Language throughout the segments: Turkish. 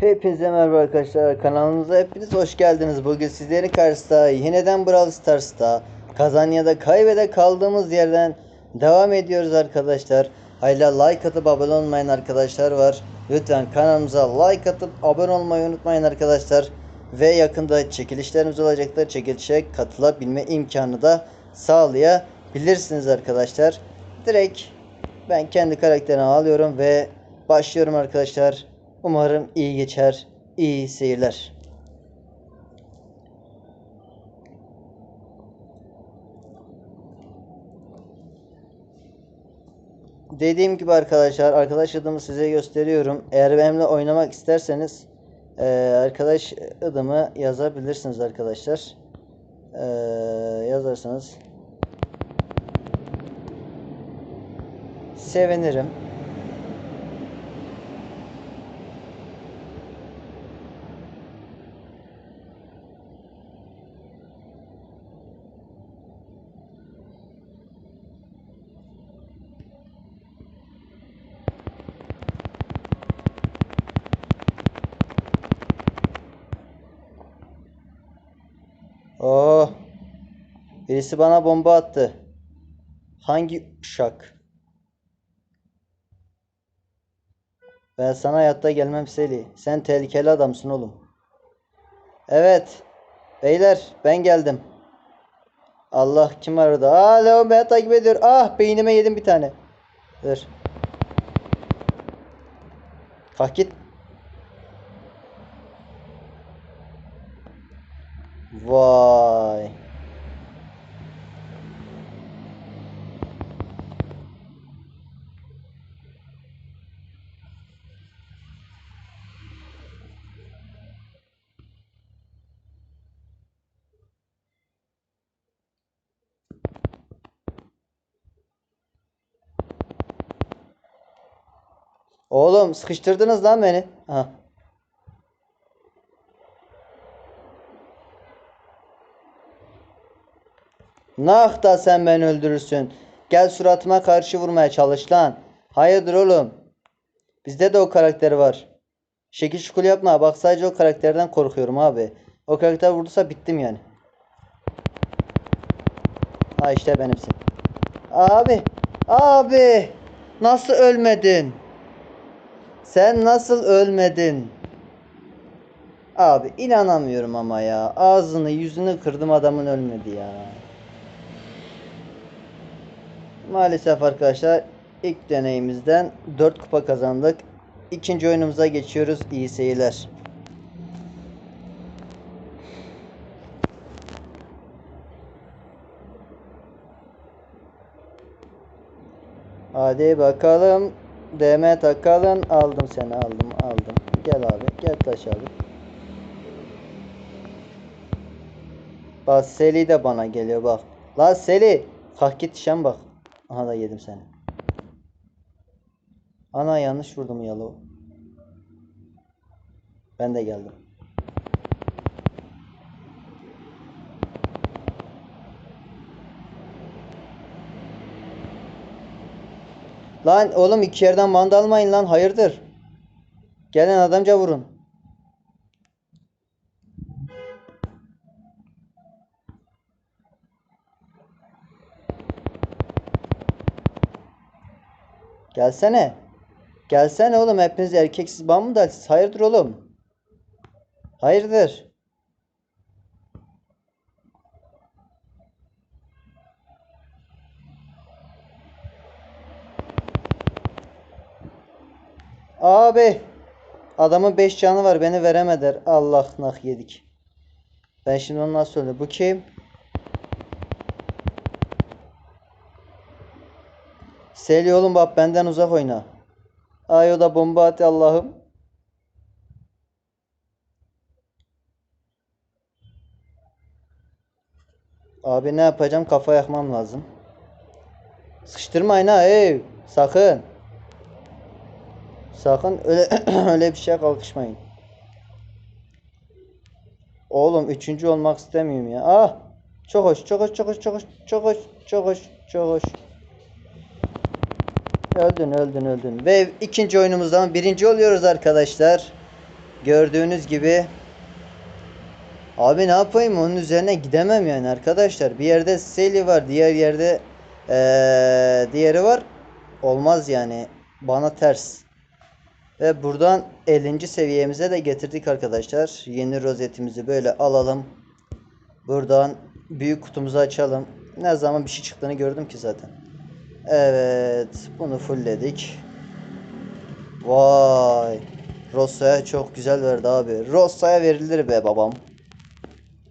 Hepinize merhaba arkadaşlar kanalımıza hepiniz hoş geldiniz. Bugün sizlerin karşısında yeniden Brawl Stars'ta kazan ya da kaybede kaldığımız yerden devam ediyoruz arkadaşlar. Hala like atıp abone olmayan arkadaşlar var. Lütfen kanalımıza like atıp abone olmayı unutmayın arkadaşlar. Ve yakında çekilişlerimiz olacaktır. Çekilişe katılabilme imkanı da sağlayabilirsiniz arkadaşlar. Direkt ben kendi karakterimi alıyorum ve başlıyorum arkadaşlar. Umarım iyi geçer. İyi seyirler. Dediğim gibi arkadaşlar arkadaş adımı size gösteriyorum. Eğer benimle oynamak isterseniz eee, arkadaş adımı yazabilirsiniz arkadaşlar. Eee, yazarsanız sevinirim. Birisi bana bomba attı. Hangi uşak? Ben sana hayatta gelmem Seli. Sen tehlikeli adamsın oğlum. Evet. Beyler ben geldim. Allah kim aradı? Aa Leon beni takip ediyor. Ah beynime yedim bir tane. Dur. Kalk git. Vay. Oğlum sıkıştırdınız lan beni. Aha. Nah da sen beni öldürürsün. Gel suratıma karşı vurmaya çalış lan. Hayırdır oğlum? Bizde de o karakteri var. Şekil şukul yapma. Bak sadece o karakterden korkuyorum abi. O karakter vurduysa bittim yani. Ha işte benimsin. Abi. Abi. Nasıl ölmedin? Sen nasıl ölmedin? Abi inanamıyorum ama ya. Ağzını yüzünü kırdım adamın ölmedi ya. Maalesef arkadaşlar ilk deneyimizden 4 kupa kazandık. İkinci oyunumuza geçiyoruz. İyi seyirler. Hadi bakalım. DM takalım. Aldım seni aldım aldım. Gel abi gel taş abi. Bak Seli de bana geliyor bak. La Seli. Kalk git işen bak. Aha da yedim seni. Ana yanlış vurdum yalı. Ben de geldim. Lan oğlum iki yerden manda almayın lan hayırdır? Gelin adamca vurun. Gelsene. Gelsene oğlum hepiniz erkeksiz mı da hayırdır oğlum? Hayırdır? Abi adamın 5 canı var beni veremeder. Allah nah yedik. Ben şimdi onu nasıl? Bu kim? Seli oğlum bak benden uzak oyna. Ay o da bomba at Allah'ım. Abi ne yapacağım? Kafa yakmam lazım. Sıkıştırmayın ha ey. Sakın. Sakın öyle öyle bir şeye kalkışmayın. Oğlum üçüncü olmak istemiyorum ya. Ah! Çok hoş, çok hoş, çok hoş, çok hoş, çok hoş, çok hoş, çok hoş. Öldün, öldün, öldün. Ve ikinci oyunumuzdan birinci oluyoruz arkadaşlar. Gördüğünüz gibi Abi ne yapayım onun üzerine gidemem yani arkadaşlar. Bir yerde Seli var, diğer yerde eee, diğeri var. Olmaz yani. Bana ters. Ve buradan 50. seviyemize de getirdik arkadaşlar. Yeni rozetimizi böyle alalım. Buradan büyük kutumuzu açalım. Ne zaman bir şey çıktığını gördüm ki zaten. Evet, bunu fullledik. Vay. Rossa'ya çok güzel verdi abi. Rossa'ya verilir be babam.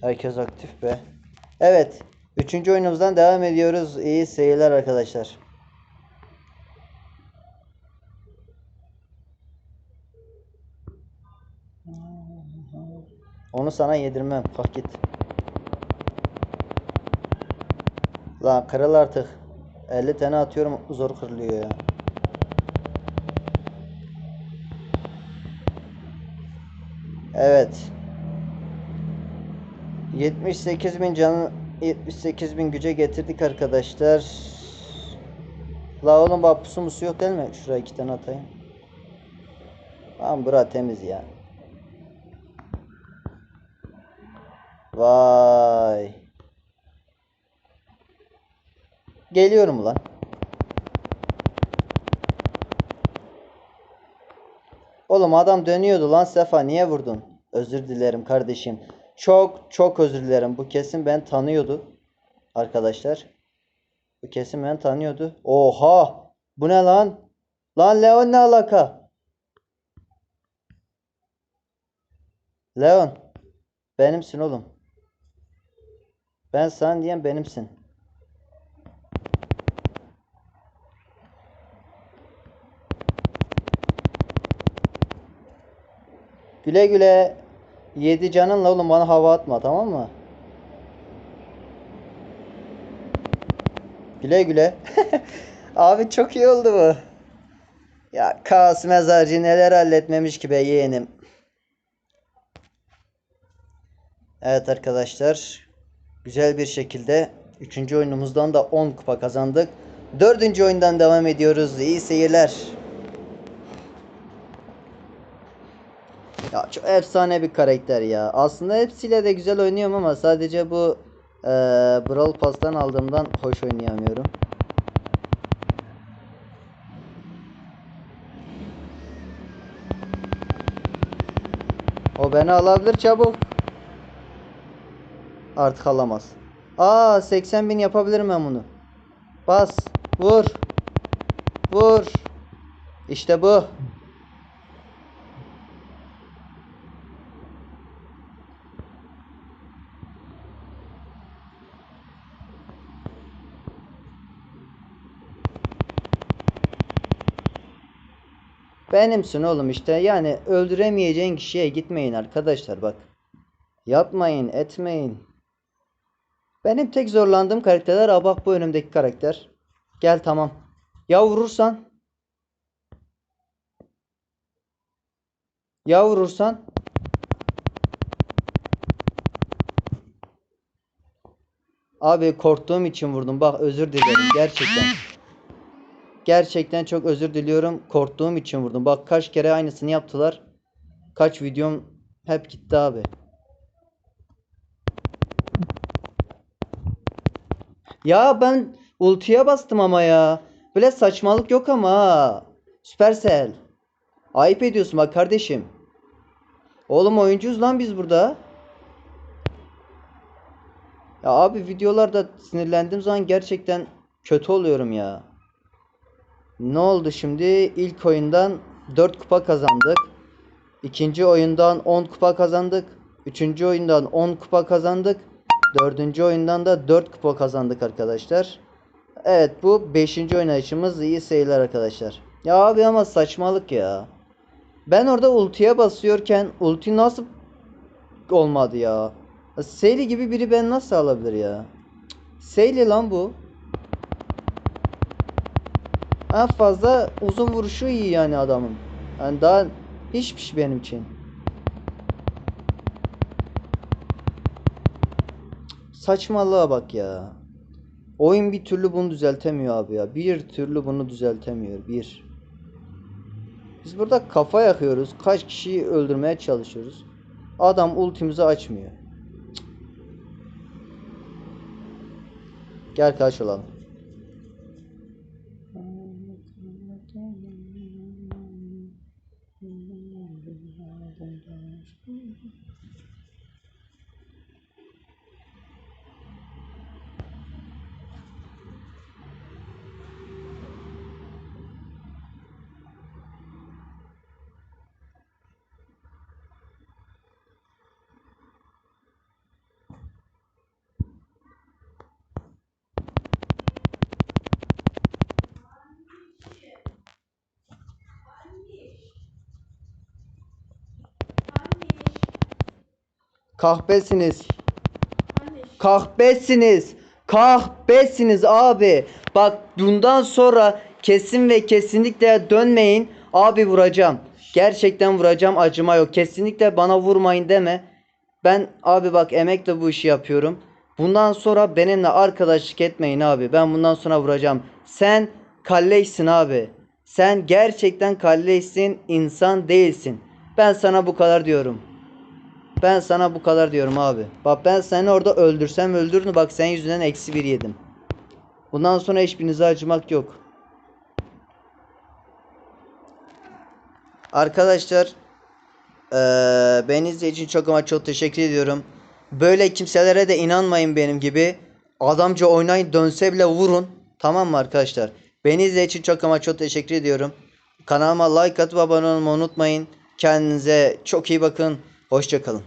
Herkes aktif be. Evet. Üçüncü oyunumuzdan devam ediyoruz. İyi seyirler arkadaşlar. Onu sana yedirmem. Kalk git. Lan kırıl artık. 50 tane atıyorum zor kırılıyor ya. Evet. 78 bin canı 78 bin güce getirdik arkadaşlar. La oğlum bak pusu musu yok değil mi? Şuraya iki tane atayım. Tamam bura temiz ya. Vay. Geliyorum ulan. Oğlum adam dönüyordu lan Sefa niye vurdun? Özür dilerim kardeşim. Çok çok özür dilerim. Bu kesin ben tanıyordu. Arkadaşlar. Bu kesin ben tanıyordu. Oha! Bu ne lan? Lan Leon ne alaka? Leon. Benimsin oğlum. Ben sana diyen benimsin. Güle güle. Yedi canınla oğlum bana hava atma tamam mı? Güle güle. Abi çok iyi oldu bu. Ya Kaos mezarcı neler halletmemiş ki be yeğenim. Evet arkadaşlar. Güzel bir şekilde 3. oyunumuzdan da 10 kupa kazandık. 4. oyundan devam ediyoruz. İyi seyirler. Ya çok efsane bir karakter ya. Aslında hepsiyle de güzel oynuyorum ama sadece bu eee Brawl Pass'tan aldığımdan hoş oynayamıyorum. O beni alabilir çabuk. Artık alamaz. Aa 80 bin yapabilirim ben bunu. Bas. Vur. Vur. İşte bu. Benimsin oğlum işte yani öldüremeyeceğin kişiye gitmeyin arkadaşlar bak. Yapmayın etmeyin. Benim tek zorlandığım karakterler aa bak bu önümdeki karakter. Gel tamam. Ya vurursan? Ya vurursan? Abi korktuğum için vurdum. Bak özür dilerim gerçekten. Gerçekten çok özür diliyorum. Korktuğum için vurdum. Bak kaç kere aynısını yaptılar. Kaç videom hep gitti abi. Ya ben ultiye bastım ama ya. Böyle saçmalık yok ama ha. Supercell. Ayıp ediyorsun bak kardeşim. Oğlum oyuncuyuz lan biz burada. Ya abi videolarda sinirlendiğim zaman gerçekten kötü oluyorum ya. Ne oldu şimdi? İlk oyundan 4 kupa kazandık. İkinci oyundan 10 kupa kazandık. Üçüncü oyundan 10 kupa kazandık. Dördüncü oyundan da 4 kupa kazandık arkadaşlar. Evet bu 5. oynayışımız iyi seyirler arkadaşlar. Ya abi ama saçmalık ya. Ben orada ultiye basıyorken ulti nasıl olmadı ya? Seyli gibi biri ben nasıl alabilir ya? Seyli lan bu. En fazla uzun vuruşu iyi yani adamın. Yani daha hiçbir şey benim için. Saçmalığa bak ya. Oyun bir türlü bunu düzeltemiyor abi ya. Bir türlü bunu düzeltemiyor. Bir. Biz burada kafa yakıyoruz. Kaç kişiyi öldürmeye çalışıyoruz. Adam ultimizi açmıyor. Cık. Gel olalım. Kahpesiniz. Kahpesiniz. Kahpesiniz abi. Bak bundan sonra kesin ve kesinlikle dönmeyin. Abi vuracağım. Gerçekten vuracağım acıma yok. Kesinlikle bana vurmayın deme. Ben abi bak emekle bu işi yapıyorum. Bundan sonra benimle arkadaşlık etmeyin abi. Ben bundan sonra vuracağım. Sen kalleysin abi. Sen gerçekten kalleysin, insan değilsin. Ben sana bu kadar diyorum. Ben sana bu kadar diyorum abi. Bak ben seni orada öldürsem öldürün bak sen yüzünden eksi bir yedim. Bundan sonra hiçbirinize acımak yok. Arkadaşlar eee beni izlediğiniz için çok ama çok teşekkür ediyorum. Böyle kimselere de inanmayın benim gibi. Adamca oynayın dönse bile vurun. Tamam mı arkadaşlar? Beni için çok ama çok teşekkür ediyorum. Kanalıma like atıp abone olmayı unutmayın. Kendinize çok iyi bakın. Hoşçakalın.